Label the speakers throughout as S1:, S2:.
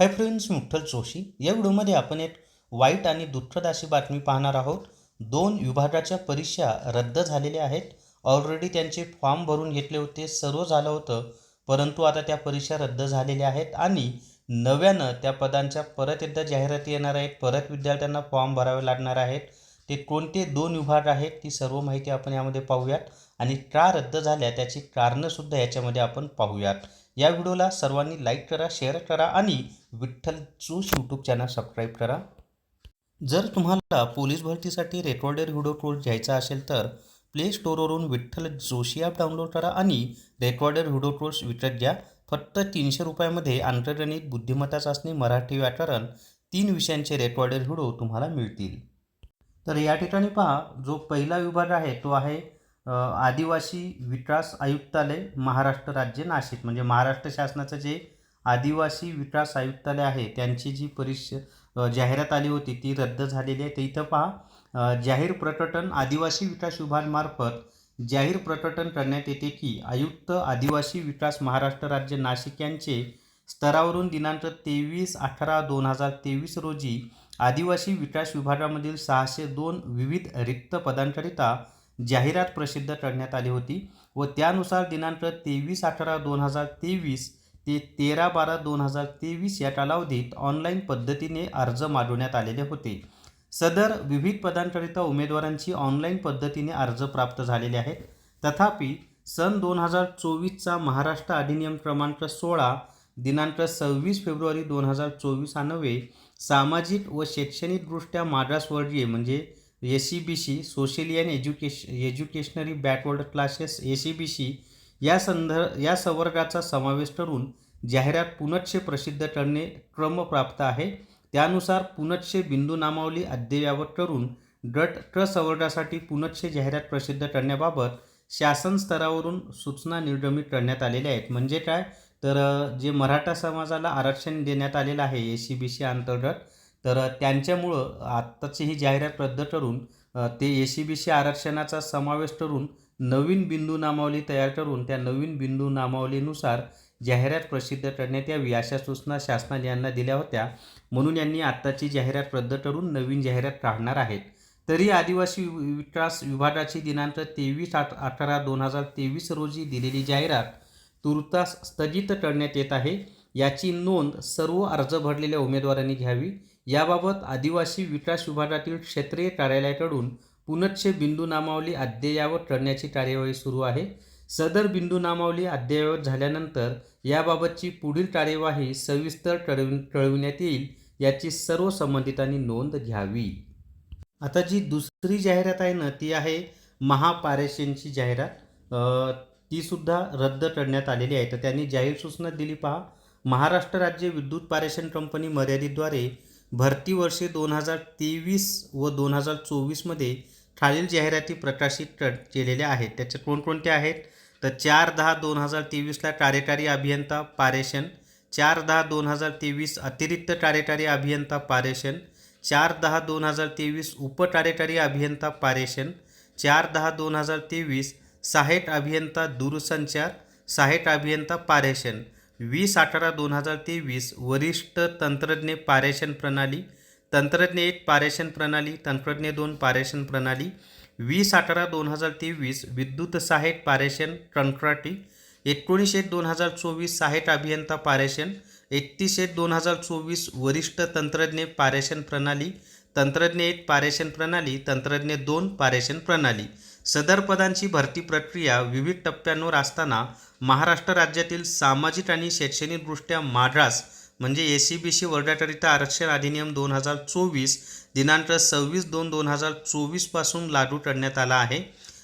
S1: Hi friends मुठ्ठल Joshi. या व्हिडिओमध्ये आपण एक वाईट आणि दुःखद अशी बातमी पाहणार आहोत. दोन विभागाच्या परीक्षा रद्द झालेल्या आहेत. ऑलरेडी त्यांचे फॉर्म भरून घेतले होते सर्व झालं होतं. परंतु आता त्या परीक्षा रद्द झालेल्या आहेत आणि नव्यानं त्या पदांच्या परत एकदा जाहिराती येणार आहेत. परत विद्यार्थ्यांना फॉर्म भरावे लागणार आहेत. ते कोणते दोन विभाग आहेत ती सर्व माहिती आपण यामध्ये पाहूयात. आणि का रद्द झाल्या त्याची कारणंसुद्धा याच्यामध्ये आपण पाहूयात. या व्हिडिओला सर्वांनी लाईक करा शेअर करा आणि विठ्ठल जोश यूट्यूब चॅनल सबस्क्राईब करा. जर तुम्हाला पोलीस भरतीसाठी रेकॉर्डेड व्हिडिओ कोर्स घ्यायचा असेल तर प्ले स्टोअरवरून विठ्ठल जोशी ॲप डाउनलोड करा आणि रेकॉर्डेड व्हिडिओ कोर्स विकत घ्या. फक्त तीनशे रुपयामध्ये आंतरगणित बुद्धिमत्ता चाचणी मराठी व्याकरण तीन विषयांचे रेकॉर्डेड व्हिडिओ तुम्हाला मिळतील. तर या ठिकाणी पहा जो पहिला विभाग आहे तो आहे आदिवासी विकास आयुक्तालय महाराष्ट्र राज्य नाशिक. म्हणजे महाराष्ट्र शासनाचं जे आदिवासी विकास आयुक्तालय आहे. त्यांची जी परिष जाहिरात आली होती ती रद्द झालेली आहे. तर इथं पहा जाहीर प्रकटन आदिवासी विकास विभागामार्फत जाहीर प्रकटन करण्यात येते की आयुक्त आदिवासी विकास महाराष्ट्र राज्य नाशिक यांचे स्तरावरून दिनांक तेवीस अठरा दोन हजार तेवीस रोजी आदिवासी विकास विभागामधील सहाशे दोन विविध रिक्त पदांकरिता जाहिरात प्रसिद्ध करण्यात आली होती व त्यानुसार दिनांक तेवीस अठरा दोन हजार तेवीस ते तेरा बारा दोन हजार तेवीस या कालावधीत ऑनलाईन पद्धतीने अर्ज मागवण्यात आलेले होते. सदर विविध पदांकरिता उमेदवारांची ऑनलाईन पद्धतीने अर्ज प्राप्त झालेले आहेत. तथापि सन दोन हजार चोवीसचा महाराष्ट्र अधिनियम क्रमांक सोळा दिनांक सव्वीस फेब्रुवारी दोन हजार चोवीस हा नव्हे सामाजिक व शैक्षणिकदृष्ट्या मागासवर्गीय म्हणजे A C B C social and एज्युकेश educationally backward classes A C B C या संदर्भ या संवर्गाचा समावेश करून जाहिरात पुनश्चे प्रसिद्ध करणे क्रमप्राप्त आहे. त्यानुसार पुनश्चे बिंदू नामावली अद्ययावत करून गट ट्र संवर्गासाठी पुनश्चे जाहिरात प्रसिद्ध करण्याबाबत शासन स्तरावरून सूचना निर्गमित करण्यात आलेल्या आहेत. म्हणजे काय? तर जे मराठा समाजाला आरक्षण देण्यात आलेलं आहे ए सी बी सी अंतर्गत तर त्यांच्यामुळं आत्ताची ही जाहिरात रद्द करून ते ए सी बी सी आरक्षणाचा समावेश करून नवीन बिंदू नामावली तयार करून त्या नवीन बिंदू नामावलीनुसार जाहिरात प्रसिद्ध करण्यात यावी अशा सूचना शासनाने यांना दिल्या होत्या. म्हणून यांनी आत्ताची जाहिरात रद्द करून नवीन जाहिरात काढणार आहेत. तरी आदिवासी विकास विभागाची दिनांक तेवीस आठ अठरा दोन हजार तेवीस रोजी दिलेली जाहिरात तुर्तास स्थगित करण्यात येत आहे. याची नोंद सर्व अर्ज भरलेल्या उमेदवारांनी घ्यावी. याबाबत आदिवासी विकास विभागातील क्षेत्रीय कार्यालयाकडून पुनच्छे बिंदू नामावली अद्ययावत करण्याची कार्यवाही सुरू आहे. सदर बिंदू नामावली अद्ययावत झाल्यानंतर याबाबतची पुढील कार्यवाही सविस्तर कळवि कळविण्यात येईल याची सर्व संबंधितांनी नोंद घ्यावी. आता जी दुसरी जाहिरात आहे ना ती आहे महापारेषणची जाहिरात. तीसुद्धा रद्द करण्यात आलेली आहे. तर त्यांनी जाहीर सूचना दिली पहा. महाराष्ट्र राज्य विद्युत पारेषण कंपनी मर्यादितद्वारे भरती वर्षे दोन हजार तेवीस व दोन हजार चोवीसमध्ये खालील जाहिराती प्रकाशित केलेल्या आहेत. त्याच्या कोणकोणत्या आहेत? तर चार दहा दोन हजार तेवीसला कार्यकारी अभियंता पारेषण चार दहा दोन हजार तेवीस अतिरिक्त कार्यकारी अभियंता पारेषण चार दहा दोन हजार तेवीस उपकार्यकारी अभियंता पारेषण चार दहा दोन हजार तेवीस सहाय्यक अभियंता दूरसंचार सहाय्यक अभियंता पारेषण वीस अठरा दोन हजार तेवीस वरिष्ठ तंत्रज्ञ पारेषण प्रणाली तंत्रज्ञ एक पारेषण प्रणाली तंत्रज्ञ दोन पारेषण प्रणाली वीस अठरा दोन हजार तेवीस विद्युत सहाय्यक पारेषण कंत्राटी एकोणीस एक दोन हजार चोवीस सहाय्यक अभियंता पारेषण एकतीस एक दोन हजार चोवीस वरिष्ठ तंत्रज्ञ पारेषण प्रणाली तंत्रज्ञ एक पारेषण प्रणाली तंत्रज्ञ दोन पारेषण प्रणाली. सदर पदांची भरती प्रक्रिया विविध टप्प्यांवर असताना महाराष्ट्र राज्यातील सामाजिक आणि शैक्षणिकदृष्ट्या मागास म्हणजे ए सी बी सी वर्गाकरिता आरक्षण अधिनियम दोन हजार चोवीस दिनांक सव्वीस दोन दोन हजार चोवीसपासून लागू करण्यात आला आहे.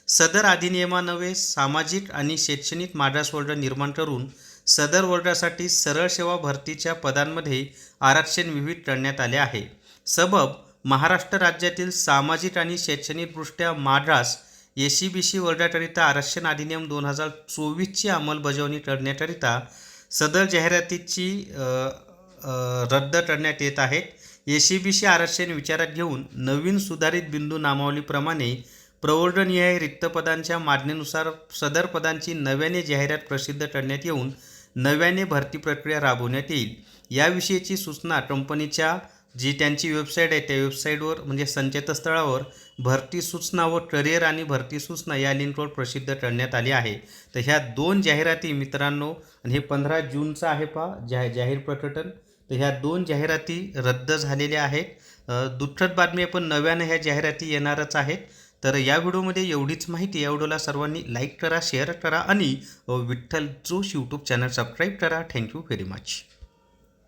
S1: सदर अधिनियमानवे सामाजिक आणि शैक्षणिक मागासवर्ग निर्माण करून सदर वर्गासाठी सरळ सेवा भरतीच्या पदांमध्ये आरक्षण विविध करण्यात आले आहे. सबब महाराष्ट्र राज्यातील सामाजिक आणि शैक्षणिकदृष्ट्या मागास ए सी बी सी वर्गाकरिता आरक्षण अधिनियम दोन हजार चोवीसची अंमलबजावणी करण्याकरिता सदर जाहिरातीची रद्द करण्यात येत आहेत ए सी बी सी आरक्षण विचारात घेऊन नवीन सुधारित बिंदू नामावलीप्रमाणे प्रवर्धनीय रिक्तपदांच्या मागणीनुसार सदर पदांची नव्याने जाहिरात प्रसिद्ध करण्यात येऊन नव्याने भरती प्रक्रिया राबवण्यात येईल. याविषयीची सूचना कंपनीच्या जी त्यांची वेबसाईट आहे त्या वेबसाईटवर म्हणजे संकेतस्थळावर भरती सूचना व करिअर आणि भरती सूचना या लिंकवर प्रसिद्ध करण्यात आली आहे. तर ह्या दोन जाहिराती मित्रांनो आणि हे पंधरा जूनचं आहे पहा जा जाहीर प्रकटन. तर ह्या दोन जाहिराती रद्द झालेल्या आहेत. दुःखद बातमी आपण पण नव्यानं ह्या जाहिराती येणारच आहेत. तर या व्हिडिओमध्ये एवढीच माहिती या व्हिडिओला सर्वांनी लाईक करा शेअर करा आणि Vitthal Joshi YouTube channel subscribe करा. Thank you very much